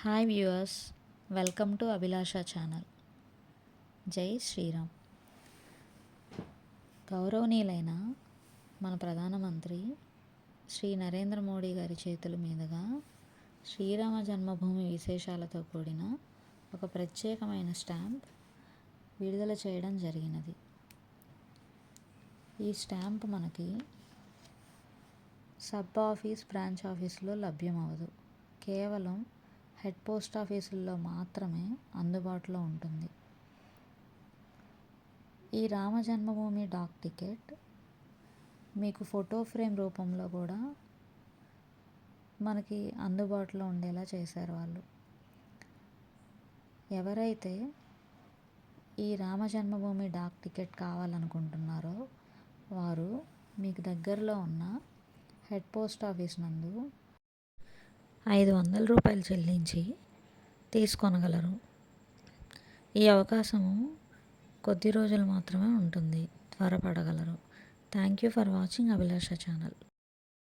Hi viewers welcome to Abhilasha channel. Jai Shriram. గౌరవనీయులైన మన ప్రధానమంత్రి శ్రీ నరేంద్ర మోడీ గారి చేతుల మీదుగా శ్రీరామ జన్మభూమి విశేషాలతో కూడిన ఒక ప్రత్యేకమైన స్టాంప్ విడుదల చేయడం జరిగినది. ఈ స్టాంప్ మనకి సబ్ ఆఫీస్ బ్రాంచ్ ఆఫీస్లో లభ్యమవదు కేవలం హెడ్ పోస్ట్ ఆఫీసుల్లో మాత్రమే అందుబాటులో ఉంటుంది. ఈ రామ జన్మభూమి డాక్ టికెట్ మీకు ఫోటో ఫ్రేమ్ రూపంలో కూడా మనకి అందుబాటులో ఉండేలా చేశారు వాళ్ళు. ఎవరైతే ఈ రామ జన్మభూమి డాక్ టికెట్ కావాలనుకుంటున్నారో వారు మీకు దగ్గరలో ఉన్న హెడ్ పోస్ట్ ఆఫీస్ నందు ఐదు వందల రూపాయలు చెల్లించి తీసుకొనగలరు. ఈ అవకాశము కొద్ది రోజులు మాత్రమే ఉంటుంది. త్వరపడగలరు. Thank you for watching Abhilasha channel.